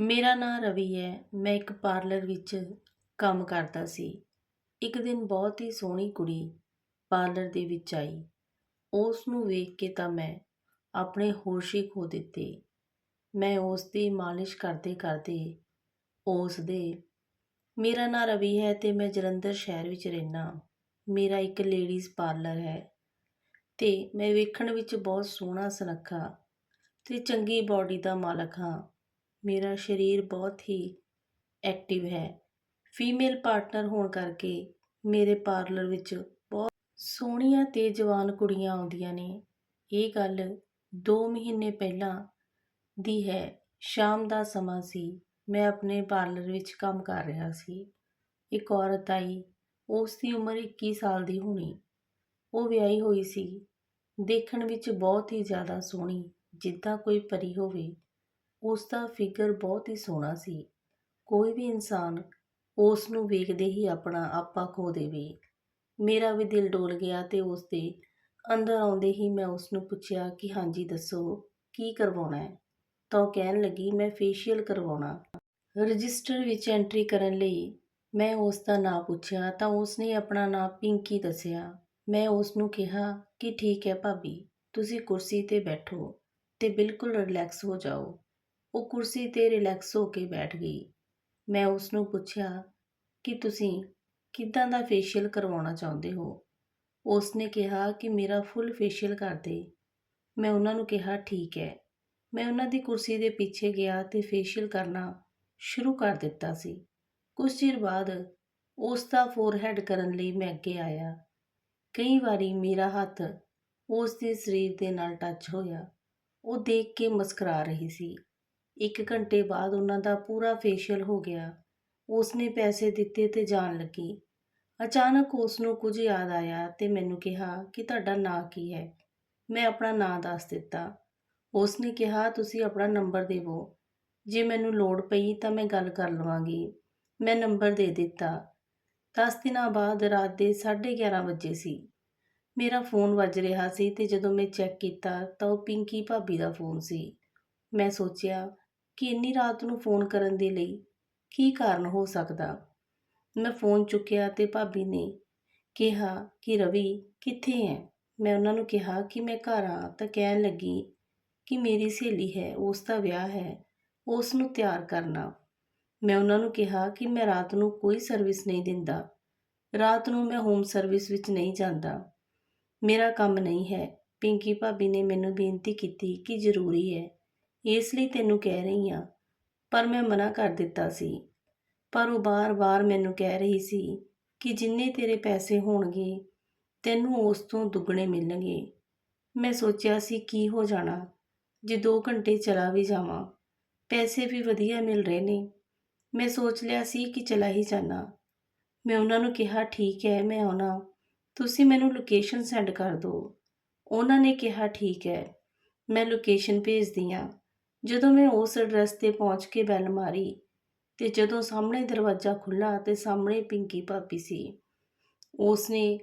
ਮੇਰਾ ਨਾਂ ਰਵੀ ਹੈ। ਮੈਂ ਇੱਕ ਪਾਰਲਰ ਵਿੱਚ ਕੰਮ ਕਰਦਾ ਸੀ। ਇੱਕ ਦਿਨ ਬਹੁਤ ਹੀ ਸੋਹਣੀ ਕੁੜੀ ਪਾਰਲਰ ਦੇ ਵਿੱਚ ਆਈ। ਉਸ ਨੂੰ ਵੇਖ ਕੇ ਤਾਂ ਮੈਂ ਆਪਣੇ ਹੋਸ਼ ਹੀ ਖੋ ਦਿੱਤੇ। ਮੈਂ ਉਸ ਦੀ ਮਾਲਿਸ਼ ਕਰਦੇ ਕਰਦੇ ਉਸ ਦੇ ਮੇਰਾ ਨਾਂ ਰਵੀ ਹੈ ਤੇ ਮੈਂ ਜਲੰਧਰ ਸ਼ਹਿਰ ਵਿੱਚ ਰਹਿਣਾ ਮੇਰਾ ਇੱਕ ਲੇਡੀਜ਼ ਪਾਰਲਰ ਹੈ ਤੇ ਮੈਂ ਵੇਖਣ ਵਿੱਚ ਬਹੁਤ ਸੋਹਣਾ ਸੁਨੱਖਾ ਤੇ ਚੰਗੀ ਬਾਡੀ ਦਾ ਮਾਲਕ ਹਾਂ। ਮੇਰਾ ਸਰੀਰ ਬਹੁਤ ਹੀ ਐਕਟਿਵ ਹੈ। ਫੀਮੇਲ ਪਾਰਟਨਰ ਹੋਣ ਕਰਕੇ ਮੇਰੇ ਪਾਰਲਰ ਵਿੱਚ ਬਹੁਤ ਸੋਹਣੀਆਂ ਅਤੇ ਜਵਾਨ ਕੁੜੀਆਂ ਆਉਂਦੀਆਂ ਨੇ। ਇਹ ਗੱਲ 2 ਮਹੀਨੇ ਪਹਿਲਾਂ ਦੀ ਹੈ। ਸ਼ਾਮ ਦਾ ਸਮਾਂ ਸੀ। ਮੈਂ ਆਪਣੇ ਪਾਰਲਰ ਵਿੱਚ ਕੰਮ ਕਰ ਰਿਹਾ ਸੀ। ਇੱਕ ਔਰਤ ਆਈ। ਉਸ ਦੀ ਉਮਰ 21 ਸਾਲ ਦੀ ਹੋਣੀ। ਉਹ ਵਿਆਹੀ ਹੋਈ ਸੀ। ਦੇਖਣ ਵਿੱਚ ਬਹੁਤ ਹੀ ਜ਼ਿਆਦਾ ਸੋਹਣੀ, ਜਿੱਦਾਂ ਕੋਈ ਪਰੀ ਹੋਵੇ। ਉਸ ਦਾ ਫਿਗਰ ਬਹੁਤ ਹੀ ਸੋਹਣਾ ਸੀ। ਕੋਈ ਵੀ ਇਨਸਾਨ ਉਸ ਨੂੰ ਵੇਖਦੇ ਹੀ ਆਪਣਾ ਆਪਾ ਖੋ ਦੇਵੇ। ਮੇਰਾ ਵੀ ਦਿਲ ਡੋਲ ਗਿਆ ਤੇ ਉਸ ਦੇ ਅੰਦਰ ਆਉਂਦੇ ਹੀ ਮੈਂ ਉਸ ਨੂੰ ਪੁੱਛਿਆ ਕਿ ਹਾਂਜੀ, ਦੱਸੋ, ਕੀ ਕਰਵਾਉਣਾ ਹੈ? ਤਾਂ ਉਹ ਕਹਿਣ ਲੱਗੀ, ਮੈਂ ਫੇਸ਼ੀਅਲ ਕਰਵਾਉਣਾ। ਰਜਿਸਟਰ ਵਿੱਚ ਐਂਟਰੀ ਕਰਨ ਲਈ ਮੈਂ ਉਸ ਦਾ ਨਾਂ ਪੁੱਛਿਆ ਤਾਂ ਉਸ ਨੇ ਆਪਣਾ ਨਾਂ ਪਿੰਕੀ ਦੱਸਿਆ। ਮੈਂ ਉਸ ਨੂੰ ਕਿਹਾ ਕਿ ਠੀਕ ਹੈ ਭਾਬੀ, ਤੁਸੀਂ ਕੁਰਸੀ ਤੇ ਬੈਠੋ ਤੇ ਬਿਲਕੁਲ ਰਿਲੈਕਸ ਹੋ ਜਾਓ। ਉਹ ਕੁਰਸੀ ਤੇ ਰਿਲੈਕਸ ਹੋ ਕੇ ਬੈਠ ਗਈ। ਮੈਂ ਉਸ ਨੂੰ ਪੁੱਛਿਆ ਕਿ ਤੁਸੀਂ ਕਿੱਦਾਂ ਦਾ ਫੇਸ਼ੀਅਲ ਕਰਵਾਉਣਾ ਚਾਹੁੰਦੇ ਹੋ? ਉਸ ਨੇ ਕਿਹਾ ਕਿ ਮੇਰਾ ਫੁੱਲ ਫੇਸ਼ੀਅਲ ਕਰ ਦੇ। ਮੈਂ ਉਹਨਾਂ ਨੂੰ ਕਿਹਾ, ਠੀਕ ਹੈ। ਮੈਂ ਉਹਨਾਂ ਦੀ ਕੁਰਸੀ ਦੇ ਪਿੱਛੇ ਗਿਆ ਤੇ ਫੇਸ਼ੀਅਲ ਕਰਨਾ ਸ਼ੁਰੂ ਕਰ ਦਿੱਤਾ ਸੀ। ਕੁਝ ਚਿਰ ਬਾਅਦ ਉਸ ਦਾ ਫੋਰਹੈਡ ਕਰਨ ਲਈ ਮੈਂ ਅੱਗੇ ਆਇਆ। ਕਈ ਵਾਰੀ ਮੇਰਾ ਹੱਥ ਉਸ ਦੇ ਸਰੀਰ ਦੇ ਨਾਲ ਟੱਚ ਹੋਇਆ। ਉਹ ਦੇਖ ਕੇ ਮੁਸਕਰਾ ਰਹੀ ਸੀ। ਇੱਕ ਘੰਟੇ ਬਾਅਦ ਉਹਨਾਂ ਦਾ ਪੂਰਾ ਫੇਸ਼ੀਅਲ ਹੋ ਗਿਆ। ਉਸ ਨੇ ਪੈਸੇ ਦਿੱਤੇ ਤੇ ਜਾਣ ਲੱਗੀ। ਅਚਾਨਕ ਉਸ ਨੂੰ ਕੁਝ ਯਾਦ ਆਇਆ ਤੇ ਮੈਨੂੰ ਕਿਹਾ ਕਿ ਤੁਹਾਡਾ ਨਾਂ ਕੀ ਹੈ। ਮੈਂ ਆਪਣਾ ਨਾਂ ਦੱਸ ਦਿੱਤਾ। ਉਸ ਨੇ ਕਿਹਾ, ਤੁਸੀਂ ਆਪਣਾ ਨੰਬਰ ਦੇਵੋ। ਜੇ ਮੈਨੂੰ ਲੋੜ ਪਈ ਤਾਂ ਮੈਂ ਗੱਲ ਕਰ ਲਵਾਂਗੀ। ਮੈਂ ਨੰਬਰ ਦੇ ਦਿੱਤਾ। 10 ਦਿਨਾਂ ਬਾਅਦ ਰਾਤ ਦੇ 11:30 ਵਜੇ ਸੀ। ਮੇਰਾ ਫੋਨ ਵੱਜ ਰਿਹਾ ਸੀ ਤੇ ਜਦੋਂ ਮੈਂ ਚੈੱਕ ਕੀਤਾ ਤਾਂ ਉਹ ਪਿੰਕੀ ਭਾਬੀ ਦਾ ਫੋਨ ਸੀ। ਮੈਂ ਸੋਚਿਆ ਕਿ ਇੰਨੀ ਰਾਤ ਨੂੰ ਫੋਨ ਕਰਨ ਦੇ ਲਈ ਕੀ ਕਾਰਨ ਹੋ ਸਕਦਾ? ਮੈਂ ਫੋਨ ਚੁੱਕਿਆ ਤੇ ਭਾਬੀ ਨੇ ਕਿਹਾ ਕਿ, ਰਵੀ, ਕਿੱਥੇ ਹੈ ਮੈਂ ਉਹਨਾਂ ਨੂੰ ਕਿਹਾ ਕਿ ਮੈਂ ਘਰ ਆ ਤਾਂ ਕਹਿਣ ਲੱਗੀ ਕਿ ਮੇਰੀ ਸਹੇਲੀ ਹੈ, ਉਸ ਦਾ ਵਿਆਹ ਹੈ, ਉਸ ਨੂੰ ਤਿਆਰ ਕਰਨਾ। ਮੈਂ ਉਹਨਾਂ ਨੂੰ ਕਿਹਾ ਕਿ ਮੈਂ ਰਾਤ ਨੂੰ ਕੋਈ ਸਰਵਿਸ ਨਹੀਂ ਦਿੰਦਾ। ਰਾਤ ਨੂੰ ਮੈਂ ਹੋਮ ਸਰਵਿਸ ਵਿੱਚ ਨਹੀਂ ਜਾਂਦਾ। ਮੇਰਾ ਕੰਮ ਨਹੀਂ ਹੈ। ਪਿੰਕੀ ਭਾਬੀ ਨੇ ਮੈਨੂੰ ਬੇਨਤੀ ਕੀਤੀ ਕਿ ਜ਼ਰੂਰੀ ਹੈ ਇਸ ਲਈ ਤੈਨੂੰ ਕਹਿ ਰਹੀ ਹਾਂ। ਪਰ ਮੈਂ ਮਨਾ ਕਰ ਦਿੱਤਾ ਸੀ। ਪਰ ਉਹ ਬਾਰ-ਬਾਰ ਮੈਨੂੰ ਕਹਿ ਰਹੀ ਸੀ ਕਿ ਜਿੰਨੇ ਤੇਰੇ ਪੈਸੇ ਹੋਣਗੇ, ਤੈਨੂੰ ਉਸ ਤੋਂ ਦੁੱਗਣੇ ਮਿਲਣਗੇ। ਮੈਂ ਸੋਚਿਆ ਸੀ ਕੀ ਹੋ ਜਾਣਾ, ਜੇ 2 ਘੰਟੇ ਚਲਾ ਵੀ ਜਾਵਾਂ। ਪੈਸੇ ਵੀ ਵਧੀਆ ਮਿਲ ਰਹੇ ਨੇ। ਮੈਂ ਸੋਚ ਲਿਆ ਸੀ ਕਿ ਚਲਾ ਹੀ ਜਾਣਾ ਮੈਂ ਉਹਨਾਂ ਨੂੰ ਕਿਹਾ, ਠੀਕ ਹੈ, ਮੈਂ ਆਉਣਾ। ਤੁਸੀਂ ਮੈਨੂੰ ਲੋਕੇਸ਼ਨ ਸੈਂਡ ਕਰ ਦਿਓ। ਉਹਨਾਂ ਨੇ ਕਿਹਾ, ਠੀਕ ਹੈ, ਮੈਂ ਲੋਕੇਸ਼ਨ ਭੇਜਦੀ ਹਾਂ। ਜਦੋਂ ਮੈਂ ਉਸ ਐਡਰੈਸ ਤੇ ਪਹੁੰਚ ਕੇ ਬੈਲ ਮਾਰੀ ਤੇ ਜਦੋਂ ਸਾਹਮਣੇ ਦਰਵਾਜ਼ਾ ਖੁੱਲ੍ਹਾ ਤੇ ਸਾਹਮਣੇ ਪਿੰਕੀ ਭਾਬੀ ਸੀ ਉਸ ਨੇ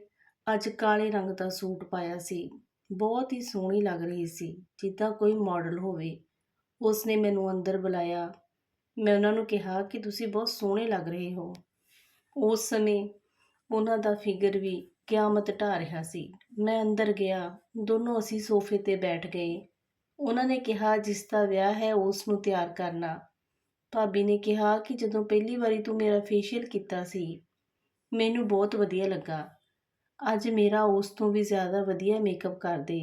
ਅੱਜ ਕਾਲੇ ਰੰਗ ਦਾ ਸੂਟ ਪਾਇਆ ਸੀ। ਬਹੁਤ ਹੀ ਸੋਹਣੀ ਲੱਗ ਰਹੀ ਸੀ, ਜਿੱਦਾਂ ਕੋਈ ਮਾਡਲ ਹੋਵੇ। ਉਸ ਨੇ ਮੈਨੂੰ ਅੰਦਰ ਬੁਲਾਇਆ। ਮੈਂ ਉਹਨਾਂ ਨੂੰ ਕਿਹਾ ਕਿ ਤੁਸੀਂ ਬਹੁਤ ਸੋਹਣੇ ਲੱਗ ਰਹੇ ਹੋ। ਉਸ ਸਮੇਂ ਉਹਨਾਂ ਦਾ ਫਿਗਰ ਵੀ ਕਿਆਮਤ ਢਾ ਰਿਹਾ ਸੀ। ਮੈਂ ਅੰਦਰ ਗਿਆ। ਦੋਨੋਂ ਅਸੀਂ ਸੋਫੇ ਤੇ ਬੈਠ ਗਏ। ਉਹਨਾਂ ਨੇ ਕਿਹਾ, ਜਿਸ ਦਾ ਵਿਆਹ ਹੈ, ਉਸ ਨੂੰ ਤਿਆਰ ਕਰਨਾ। ਭਾਬੀ ਨੇ ਕਿਹਾ ਕਿ ਜਦੋਂ ਪਹਿਲੀ ਵਾਰੀ ਤੂੰ ਮੇਰਾ ਫੇਸ਼ੀਅਲ ਕੀਤਾ ਸੀ, ਮੈਨੂੰ ਬਹੁਤ ਵਧੀਆ ਲੱਗਾ। ਅੱਜ ਮੇਰਾ ਉਸ ਤੋਂ ਵੀ ਜ਼ਿਆਦਾ ਵਧੀਆ ਮੇਕਅਪ ਕਰ ਦੇ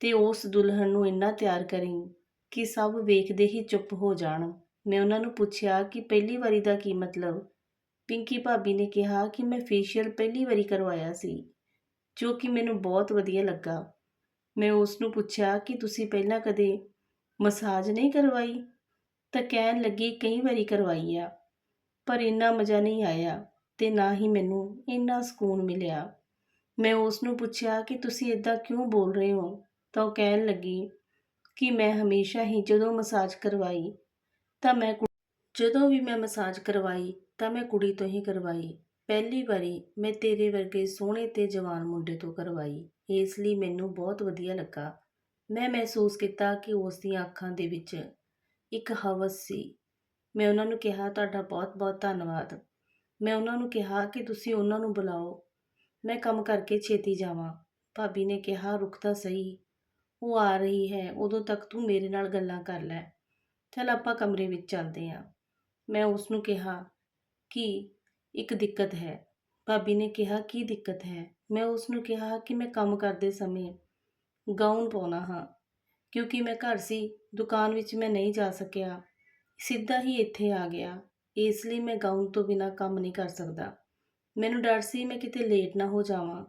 ਤੇ ਉਸ ਦੁਲਹਨ ਨੂੰ ਇੰਨਾ ਤਿਆਰ ਕਰੀ ਕਿ ਸਭ ਵੇਖਦੇ ਹੀ ਚੁੱਪ ਹੋ ਜਾਣ। ਮੈਂ ਉਹਨਾਂ ਨੂੰ ਪੁੱਛਿਆ ਕਿ ਪਹਿਲੀ ਵਾਰੀ ਦਾ ਕੀ ਮਤਲਬ? ਪਿੰਕੀ ਭਾਬੀ ਨੇ ਕਿਹਾ ਕਿ ਮੈਂ ਫੇਸ਼ੀਅਲ ਪਹਿਲੀ ਵਾਰੀ ਕਰਵਾਇਆ ਸੀ, ਜੋ ਕਿ ਮੈਨੂੰ ਬਹੁਤ ਵਧੀਆ ਲੱਗਾ। ਮੈਂ ਉਸ ਨੂੰ ਪੁੱਛਿਆ ਕਿ ਤੁਸੀਂ ਪਹਿਲਾਂ ਕਦੇ ਮਸਾਜ ਨਹੀਂ ਕਰਵਾਈ? ਤਾਂ ਕਹਿਣ ਲੱਗੀ, ਕਈ ਵਾਰੀ ਕਰਵਾਈ ਆ, ਪਰ ਇੰਨਾ ਮਜ਼ਾ ਨਹੀਂ ਆਇਆ ਤੇ ਨਾ ਹੀ ਮੈਨੂੰ ਇੰਨਾ ਸਕੂਨ ਮਿਲਿਆ। ਮੈਂ ਉਸ ਨੂੰ ਪੁੱਛਿਆ ਕਿ ਤੁਸੀਂ ਇਦਾਂ ਕਿਉਂ ਬੋਲ ਰਹੇ ਹੋ? ਤਾਂ ਉਹ ਕਹਿਣ ਲੱਗੀ ਕਿ ਮੈਂ ਹਮੇਸ਼ਾ ਹੀ ਜਦੋਂ ਮਸਾਜ ਕਰਵਾਈ ਤਾਂ ਮੈਂ ਕੁ- ਜਦੋਂ ਵੀ ਮੈਂ ਮਸਾਜ ਕਰਵਾਈ ਤਾਂ ਮੈਂ ਕੁੜੀ ਤੋਂ ਹੀ ਕਰਵਾਈ। ਪਹਿਲੀ ਵਾਰੀ ਮੈਂ ਤੇਰੇ ਵਰਗੇ ਸੋਹਣੇ ਤੇ ਜਵਾਨ ਮੁੰਡੇ ਤੋਂ ਕਰਵਾਈ। ਇਸ ਲਈ ਮੈਨੂੰ ਬਹੁਤ ਵਧੀਆ ਲੱਗਾ। ਮੈਂ ਮਹਿਸੂਸ ਕੀਤਾ ਕਿ ਉਸ ਦੀਆਂ ਅੱਖਾਂ ਦੇ ਵਿੱਚ ਇੱਕ ਹਵਸ ਸੀ। ਮੈਂ ਉਹਨਾਂ ਨੂੰ ਕਿਹਾ, ਤੁਹਾਡਾ ਬਹੁਤ-ਬਹੁਤ ਧੰਨਵਾਦ। ਮੈਂ ਉਹਨਾਂ ਨੂੰ ਕਿਹਾ ਕਿ ਤੁਸੀਂ ਉਹਨਾਂ ਨੂੰ ਬੁਲਾਓ। ਮੈਂ ਕੰਮ ਕਰਕੇ ਛੇਤੀ ਜਾਵਾਂ। ਭਾਬੀ ਨੇ ਕਿਹਾ ਰੁਕ ਤਾਂ ਸਹੀ। ਉਹ ਆ ਰਹੀ ਹੈ। ਉਦੋਂ ਤੱਕ ਤੂੰ ਮੇਰੇ ਨਾਲ ਗੱਲਾਂ ਕਰ ਲੈ। ਚੱਲ ਆਪਾਂ ਕਮਰੇ ਵਿੱਚ ਚੱਲਦੇ ਹਾਂ ਮੈਂ ਉਸ ਨੂੰ ਕਿਹਾ ਕਿ ਇੱਕ ਦਿੱਕਤ ਹੈ। ਭਾਬੀ ਨੇ ਕਿਹਾ, ਕੀ ਦਿੱਕਤ ਹੈ? ਮੈਂ ਉਸ ਨੂੰ ਕਿਹਾ ਕਿ ਮੈਂ ਕੰਮ ਕਰਦੇ ਸਮੇਂ ਗਾਊਨ ਪਾਉਣਾ ਹਾਂ, ਕਿਉਂਕਿ ਮੈਂ ਘਰ ਸੀ, ਦੁਕਾਨ ਵਿੱਚ ਮੈਂ ਨਹੀਂ ਜਾ ਸਕਿਆ। ਸਿੱਧਾ ਹੀ ਇੱਥੇ ਆ ਗਿਆ। ਇਸ ਲਈ ਮੈਂ ਗਾਊਨ ਤੋਂ ਬਿਨਾ ਕੰਮ ਨਹੀਂ ਕਰ ਸਕਦਾ। ਮੈਨੂੰ ਡਰ ਸੀ ਮੈਂ ਕਿਤੇ ਲੇਟ ਨਾ ਹੋ ਜਾਵਾਂ।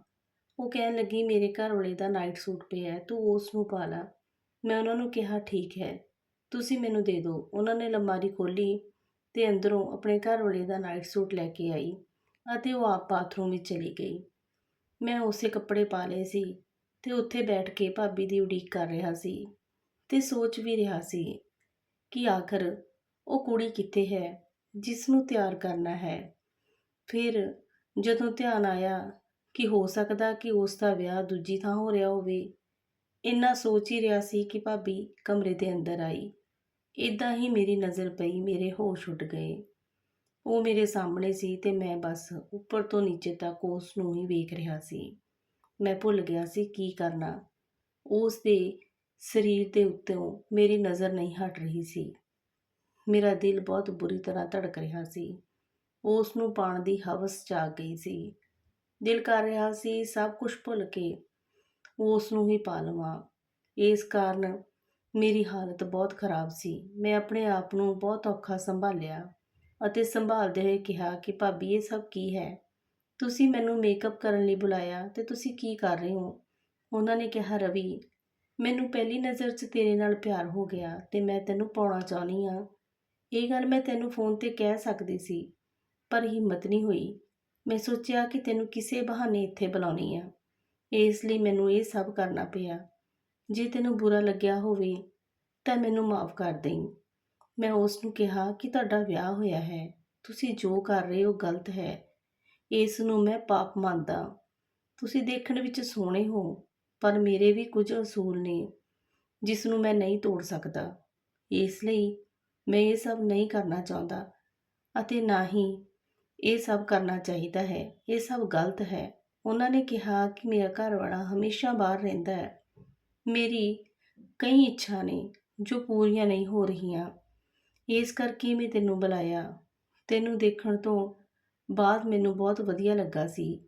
ਉਹ ਕਹਿਣ ਲੱਗੀ, ਮੇਰੇ ਘਰ ਵਾਲੇ ਦਾ ਨਾਈਟ ਸੂਟ ਪਿਆ ਹੈ, ਤੂੰ ਉਸ ਨੂੰ ਪਾ ਲਾ। ਮੈਂ ਉਹਨਾਂ ਨੂੰ ਕਿਹਾ, ਠੀਕ ਹੈ, ਤੁਸੀਂ ਮੈਨੂੰ ਦੇ ਦਿਓ। ਉਹਨਾਂ ਨੇ ਅਲਮਾਰੀ ਖੋਲੀ ਤੇ ਅੰਦਰੋਂ ਆਪਣੇ ਘਰ ਵਾਲੇ ਦਾ ਨਾਈਟ ਸੂਟ ਲੈ ਕੇ ਆਈ ਅਤੇ ਉਹ ਆਪ ਬਾਥਰੂਮ ਵਿੱਚ ਚਲੀ ਗਈ। ਮੈਂ ਉਸੇ ਕੱਪੜੇ ਪਾ ਲਏ ਸੀ ਤੇ ਉੱਥੇ ਬੈਠ ਕੇ ਭਾਬੀ ਦੀ ਉਡੀਕ ਕਰ ਰਿਹਾ ਸੀ ਤੇ ਸੋਚ ਵੀ ਰਿਹਾ ਸੀ ਕਿ ਆਖਰ ਉਹ ਕੁੜੀ ਕਿੱਥੇ ਹੈ, ਜਿਸ ਨੂੰ ਤਿਆਰ ਕਰਨਾ ਹੈ। ਫਿਰ ਜਦੋਂ ਧਿਆਨ ਆਇਆ ਕਿ ਹੋ ਸਕਦਾ ਕਿ ਉਸ ਦਾ ਵਿਆਹ ਦੂਜੀ ਥਾਂ ਹੋ ਰਿਹਾ ਹੋਵੇ, ਇੰਨਾ ਸੋਚ ਹੀ ਰਿਹਾ ਸੀ ਕਿ ਭਾਬੀ ਕਮਰੇ ਦੇ ਅੰਦਰ ਆਈ। ਇਦਾਂ ਹੀ ਮੇਰੀ ਨਜ਼ਰ ਪਈ, ਮੇਰੇ ਹੋਸ਼ ਉੱਡ ਗਏ। ਉਹ ਮੇਰੇ ਸਾਹਮਣੇ ਸੀ ਤੇ ਮੈਂ ਬਸ ਉੱਪਰ ਤੋਂ ਨੀਚੇ ਤੱਕ ਉਸ ਨੂੰ ਹੀ ਵੇਖ ਰਿਹਾ ਸੀ। ਮੈਂ ਭੁੱਲ ਗਿਆ ਸੀ ਕੀ ਕਰਨਾ। ਉਸ ਦੇ ਸਰੀਰ ਦੇ ਉੱਤੋਂ ਮੇਰੀ ਨਜ਼ਰ ਨਹੀਂ ਹਟ ਰਹੀ ਸੀ। ਮੇਰਾ ਦਿਲ ਬਹੁਤ ਬੁਰੀ ਤਰ੍ਹਾਂ ਧੜਕ ਰਿਹਾ ਸੀ। ਉਸ ਨੂੰ ਪਾਣ ਦੀ ਹਵਸ ਜਾਗ ਗਈ ਸੀ। ਦਿਲ ਕਰ ਰਿਹਾ ਸੀ ਸਭ ਕੁਝ ਭੁੱਲ ਕੇ ਉਸ ਨੂੰ ਹੀ ਪਾ ਲਵਾਂ। ਇਸ ਕਾਰਨ ਮੇਰੀ ਹਾਲਤ ਬਹੁਤ ਖਰਾਬ ਸੀ। ਮੈਂ ਆਪਣੇ ਆਪ ਨੂੰ ਬਹੁਤ ਔਖਾ ਸੰਭਾਲਿਆ ਅਤੇ ਸੰਭਾਲਦੇ ਹੋਏ ਕਿਹਾ ਕਿ, ਭਾਬੀ, ਇਹ ਸਭ ਕੀ ਹੈ? ਤੁਸੀਂ ਮੈਨੂੰ ਮੇਕਅਪ ਕਰਨ ਲਈ ਬੁਲਾਇਆ ਤੇ ਤੁਸੀਂ ਕੀ ਕਰ ਰਹੇ ਹੋ? ਉਹਨਾਂ ਨੇ ਕਿਹਾ, ਰਵੀ, ਮੈਨੂੰ ਪਹਿਲੀ ਨਜ਼ਰ 'ਚ ਤੇਰੇ ਨਾਲ ਪਿਆਰ ਹੋ ਗਿਆ ਤੇ ਮੈਂ ਤੈਨੂੰ ਪਾਉਣਾ ਚਾਹਨੀ ਆ ਇਹ ਗੱਲ ਮੈਂ ਤੈਨੂੰ ਫੋਨ ਤੇ ਕਹਿ ਸਕਦੀ ਸੀ, ਪਰ ਹਿੰਮਤ ਨਹੀਂ ਹੋਈ। ਮੈਂ ਸੋਚਿਆ ਕਿ ਤੈਨੂੰ ਕਿਸੇ ਬਹਾਨੇ ਇੱਥੇ ਬੁਲਾਉਣੀ ਆ। ਇਸ ਲਈ ਮੈਨੂੰ ਇਹ ਸਭ ਕਰਨਾ ਪਿਆ। ਜੇ ਤੈਨੂੰ ਬੁਰਾ ਲੱਗਿਆ ਹੋਵੇ, ਤਾਂ ਮੈਨੂੰ ਮਾਫ ਕਰ ਦੇਈਂ। ਮੈਂ ਉਸ ਨੂੰ ਕਿਹਾ ਕਿ ਤੁਹਾਡਾ ਵਿਆਹ ਹੋਇਆ ਹੈ। ਤੁਸੀਂ ਜੋ ਕਰ ਰਹੇ ਹੋ ਗਲਤ ਹੈ। ਇਸ ਨੂੰ ਮੈਂ ਪਾਪ ਮੰਨਦਾ। ਤੁਸੀਂ ਦੇਖਣ ਵਿੱਚ ਸੋਹਣੇ ਹੋ, ਪਰ ਮੇਰੇ ਵੀ ਕੁਝ ਅਸੂਲ ਨੇ ਜਿਸ ਨੂੰ ਮੈਂ ਨਹੀਂ ਤੋੜ ਸਕਦਾ। ਇਸ ਲਈ ਮੈਂ ਇਹ ਸਭ ਨਹੀਂ ਕਰਨਾ ਚਾਹੁੰਦਾ, ਅਤੇ ਨਾ ਹੀ ਇਹ ਸਭ ਕਰਨਾ ਚਾਹੀਦਾ ਹੈ। ਇਹ ਸਭ ਗਲਤ ਹੈ। ਉਹਨਾਂ ਨੇ ਕਿਹਾ ਕਿ ਮੇਰਾ ਘਰ ਵਾਲਾ ਹਮੇਸ਼ਾ ਬਾਹਰ ਰਹਿੰਦਾ ਹੈ। ਮੇਰੀ ਕਈ ਇੱਛਾ ਨੇ ਜੋ ਪੂਰੀਆਂ ਨਹੀਂ ਹੋ ਰਹੀਆਂ। ਇਸ ਕਰਕੇ ਮੈਂ ਤੈਨੂੰ ਬੁਲਾਇਆ। ਤੈਨੂੰ ਦੇਖਣ ਤੋਂ ਬਾਅਦ ਮੈਨੂੰ ਬਹੁਤ ਵਧੀਆ ਲੱਗਾ ਸੀ।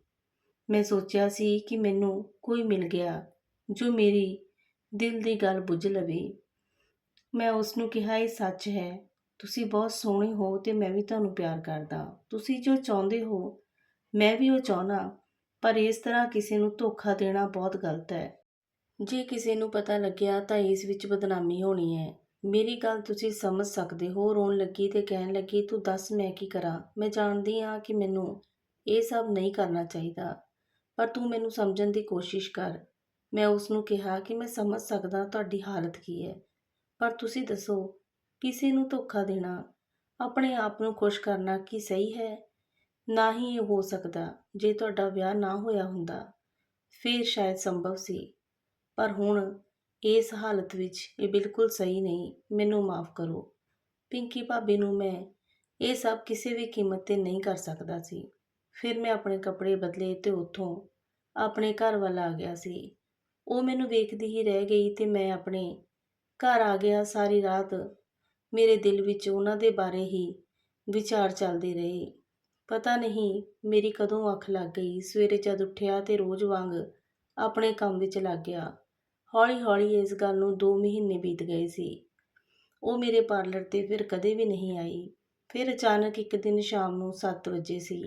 ਮੈਂ ਸੋਚਿਆ ਸੀ ਕਿ ਮੈਨੂੰ ਕੋਈ ਮਿਲ ਗਿਆ ਜੋ ਮੇਰੀ ਦਿਲ ਦੀ ਗੱਲ ਬੁੱਝ ਲਵੇ। ਮੈਂ ਉਸ ਨੂੰ ਕਿਹਾ, ਇਹ ਸੱਚ ਹੈ। ਤੁਸੀਂ ਬਹੁਤ ਸੋਹਣੇ ਹੋ ਤੇ ਮੈਂ ਵੀ ਤੁਹਾਨੂੰ ਪਿਆਰ ਕਰਦਾ। ਤੁਸੀਂ ਜੋ ਚਾਹੁੰਦੇ ਹੋ, ਮੈਂ ਵੀ ਉਹ ਚਾਹਣਾ ਪਰ ਇਸ ਤਰ੍ਹਾਂ ਕਿਸੇ ਨੂੰ ਧੋਖਾ ਦੇਣਾ ਬਹੁਤ ਗਲਤ ਹੈ। ਜੇ ਕਿਸੇ ਨੂੰ ਪਤਾ ਲੱਗਿਆ ਤਾਂ ਇਸ ਵਿੱਚ ਬਦਨਾਮੀ ਹੋਣੀ ਹੈ। ਮੇਰੀ ਗੱਲ ਤੁਸੀਂ ਸਮਝ ਸਕਦੇ ਹੋ। ਰੋਣ ਲੱਗੀ ਤੇ ਕਹਿਣ ਲੱਗੀ, ਤੂੰ ਦੱਸ ਮੈਂ ਕੀ ਕਰਾਂ? ਮੈਂ ਜਾਣਦੀ ਹਾਂ ਕਿ ਮੈਨੂੰ ਇਹ ਸਭ ਨਹੀਂ ਕਰਨਾ ਚਾਹੀਦਾ, ਪਰ ਤੂੰ ਮੈਨੂੰ ਸਮਝਣ ਦੀ ਕੋਸ਼ਿਸ਼ ਕਰ। ਮੈਂ ਉਸ ਨੂੰ ਕਿਹਾ ਕਿ ਮੈਂ ਸਮਝ ਸਕਦਾ ਤੁਹਾਡੀ ਹਾਲਤ ਕੀ ਹੈ, ਪਰ ਤੁਸੀਂ ਦੱਸੋ, ਕਿਸੇ ਨੂੰ ਧੋਖਾ ਦੇਣਾ, ਆਪਣੇ ਆਪ ਨੂੰ ਖੁਸ਼ ਕਰਨਾ ਕੀ ਸਹੀ ਹੈ? ਨਾ ਹੀ ਇਹ ਹੋ ਸਕਦਾ, ਜੇ ਤੁਹਾਡਾ ਵਿਆਹ ਨਾ ਹੋਇਆ ਹੁੰਦਾ। ਫਿਰ ਸ਼ਾਇਦ ਸੰਭਵ ਸੀ। ਪਰ ਹੁਣ ਇਸ ਹਾਲਤ ਵਿੱਚ ਇਹ ਬਿਲਕੁਲ ਸਹੀ ਨਹੀਂ, ਮੈਨੂੰ ਮਾਫ ਕਰੋ। ਪਿੰਕੀ ਭਾਬੀ ਨੂੰ ਮੈਂ ਇਹ ਸਭ ਕਿਸੇ ਵੀ ਕੀਮਤ ਤੇ ਨਹੀਂ ਕਰ ਸਕਦਾ ਸੀ। ਫਿਰ ਮੈਂ ਆਪਣੇ ਕੱਪੜੇ ਬਦਲੇ ਤੇ ਉੱਥੋਂ ਆਪਣੇ ਘਰ ਵੱਲ ਆ ਗਿਆ ਸੀ। ਉਹ ਮੈਨੂੰ ਵੇਖਦੀ ਹੀ ਰਹਿ ਗਈ ਤੇ ਮੈਂ ਆਪਣੇ ਘਰ ਆ ਗਿਆ। ਸਾਰੀ ਰਾਤ ਮੇਰੇ ਦਿਲ ਵਿੱਚ ਉਹਨਾਂ ਦੇ ਬਾਰੇ ਹੀ ਵਿਚਾਰ ਚੱਲਦੇ ਰਹੇ। ਪਤਾ ਨਹੀਂ ਮੇਰੀ ਕਦੋਂ ਅੱਖ ਲੱਗ ਗਈ। ਸਵੇਰੇ ਜਦ ਉੱਠਿਆ ਤੇ ਰੋਜ਼ ਵਾਂਗ ਆਪਣੇ ਕੰਮ ਵਿੱਚ ਲੱਗ ਗਿਆ। ਹੌਲੀ-ਹੌਲੀ ਇਸ ਗੱਲ ਨੂੰ 2 ਮਹੀਨੇ ਬੀਤ ਗਏ ਸੀ। ਉਹ ਮੇਰੇ ਪਾਰਲਰ ਤੇ ਫਿਰ ਕਦੇ ਵੀ ਨਹੀਂ ਆਈ। ਫਿਰ ਅਚਾਨਕ ਇੱਕ ਦਿਨ ਸ਼ਾਮ ਨੂੰ 7 ਵਜੇ ਸੀ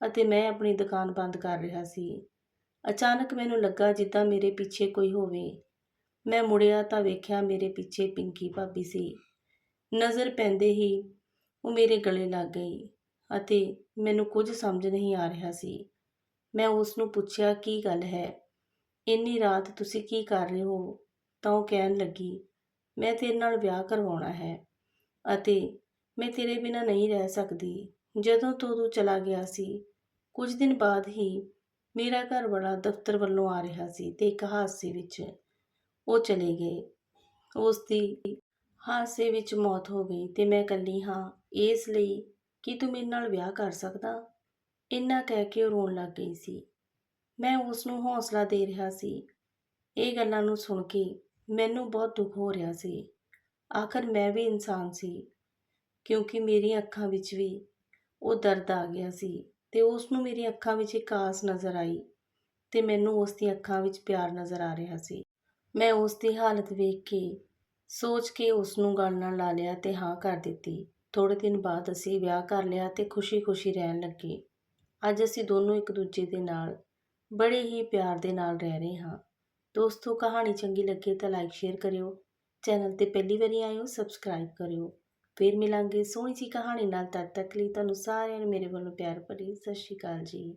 ਅਤੇ ਮੈਂ ਆਪਣੀ ਦੁਕਾਨ ਬੰਦ ਕਰ ਰਿਹਾ ਸੀ। ਅਚਾਨਕ ਮੈਨੂੰ ਲੱਗਾ ਜਿੱਦਾਂ ਮੇਰੇ ਪਿੱਛੇ ਕੋਈ ਹੋਵੇ। ਮੈਂ ਮੁੜਿਆ ਤਾਂ ਵੇਖਿਆ ਮੇਰੇ ਪਿੱਛੇ ਪਿੰਕੀ ਭਾਬੀ ਸੀ। ਨਜ਼ਰ ਪੈਂਦੇ ਹੀ ਉਹ ਮੇਰੇ ਗਲੇ ਲੱਗ ਗਈ ਅਤੇ ਮੈਨੂੰ ਕੁਝ ਸਮਝ ਨਹੀਂ ਆ ਰਿਹਾ ਸੀ। ਮੈਂ ਉਸ ਨੂੰ ਪੁੱਛਿਆ, ਕੀ ਗੱਲ ਹੈ? ਇੰਨੀ ਰਾਤ ਤੁਸੀਂ ਕੀ ਕਰ ਰਹੇ ਹੋ? ਤਾਂ ਉਹ ਕਹਿਣ ਲੱਗੀ, ਮੈਂ ਤੇਰੇ ਨਾਲ ਵਿਆਹ ਕਰਵਾਉਣਾ ਹੈ ਅਤੇ ਮੈਂ ਤੇਰੇ ਬਿਨਾਂ ਨਹੀਂ ਰਹਿ ਸਕਦੀ। ਜਦੋਂ ਤੋਂ ਤੂੰ ਚਲਾ ਗਿਆ ਸੀ, ਕੁਝ ਦਿਨ ਬਾਅਦ ਹੀ ਮੇਰਾ ਘਰ ਵਾਲਾ ਦਫ਼ਤਰ ਵੱਲੋਂ ਆ ਰਿਹਾ ਸੀ ਤੇ ਇੱਕ ਹਾਦਸੇ ਵਿੱਚ ਉਹ ਚਲੇ ਗਏ। ਉਸ ਦੀ ਹਾਦਸੇ ਵਿੱਚ ਮੌਤ ਹੋ ਗਈ ਤੇ ਮੈਂ ਇਕੱਲੀ ਹਾਂ। ਇਸ ਲਈ ਕਿ ਤੂੰ ਮੇਰੇ ਨਾਲ ਵਿਆਹ ਕਰ ਸਕਦਾ? ਇੰਨਾ ਕਹਿ ਕੇ ਉਹ ਰੋਣ ਲੱਗ ਗਈ ਸੀ। ਮੈਂ ਉਸ ਨੂੰ ਹੌਸਲਾ ਦੇ ਰਿਹਾ ਸੀ। ਇਹ ਗੱਲਾਂ ਨੂੰ ਸੁਣ ਕੇ ਮੈਨੂੰ ਬਹੁਤ ਦੁੱਖ ਹੋ ਰਿਹਾ ਸੀ। ਆਖਰ ਮੈਂ ਵੀ ਇਨਸਾਨ ਸੀ, ਕਿਉਂਕਿ ਮੇਰੀਆਂ ਅੱਖਾਂ ਵਿੱਚ ਵੀ ਉਹ ਦਰਦ ਆ ਗਿਆ ਸੀ ਤੇ ਉਸ ਨੂੰ ਮੇਰੀਆਂ ਅੱਖਾਂ ਵਿੱਚ ਇੱਕ ਆਸ ਨਜ਼ਰ ਆਈ ਤੇ ਮੈਨੂੰ ਉਸ ਦੀਆਂ ਅੱਖਾਂ ਵਿੱਚ ਪਿਆਰ ਨਜ਼ਰ ਆ ਰਿਹਾ ਸੀ। ਮੈਂ ਉਸ ਦੀ ਹਾਲਤ ਵੇਖ ਕੇ ਸੋਚ ਕੇ ਉਸ ਨੂੰ ਗੱਲ ਨਾਲ ਲਾ ਲਿਆ ਤੇ ਹਾਂ ਕਰ ਦਿੱਤੀ। ਥੋੜੇ ਦਿਨ ਬਾਅਦ ਅਸੀਂ ਵਿਆਹ ਕਰ ਲਿਆ ਤੇ ਖੁਸ਼ੀ-ਖੁਸ਼ੀ ਰਹਿਣ ਲੱਗੇ। ਅੱਜ ਅਸੀਂ ਦੋਨੋਂ ਇੱਕ ਦੂਜੇ ਦੇ ਨਾਲ ਬੜੇ ਹੀ ਪਿਆਰ ਦੇ ਨਾਲ ਰਹਿ ਰਹੇ ਹਾਂ। ਦੋਸਤੋ, ਕਹਾਣੀ ਚੰਗੀ ਲੱਗੇ ਤਾਂ ਲਾਈਕ ਸ਼ੇਅਰ ਕਰਿਓ। ਚੈਨਲ ਤੇ ਪਹਿਲੀ ਵਾਰੀ ਆਏ ਹੋ ਸਬਸਕ੍ਰਾਈਬ ਕਰਿਓ। ਫਿਰ ਮਿਲਾਂਗੇ ਸੋਹਣੀ ਜੀ ਕਹਾਣੀ ਨਾਲ, ਤਦ ਤੱਕ ਲਈ ਤੁਹਾਨੂੰ ਸਾਰਿਆਂ ਨੂੰ ਮੇਰੇ ਵੱਲੋਂ ਪਿਆਰ ਭਰੀ ਸਤਿ ਸ਼੍ਰੀ ਅਕਾਲ ਜੀ।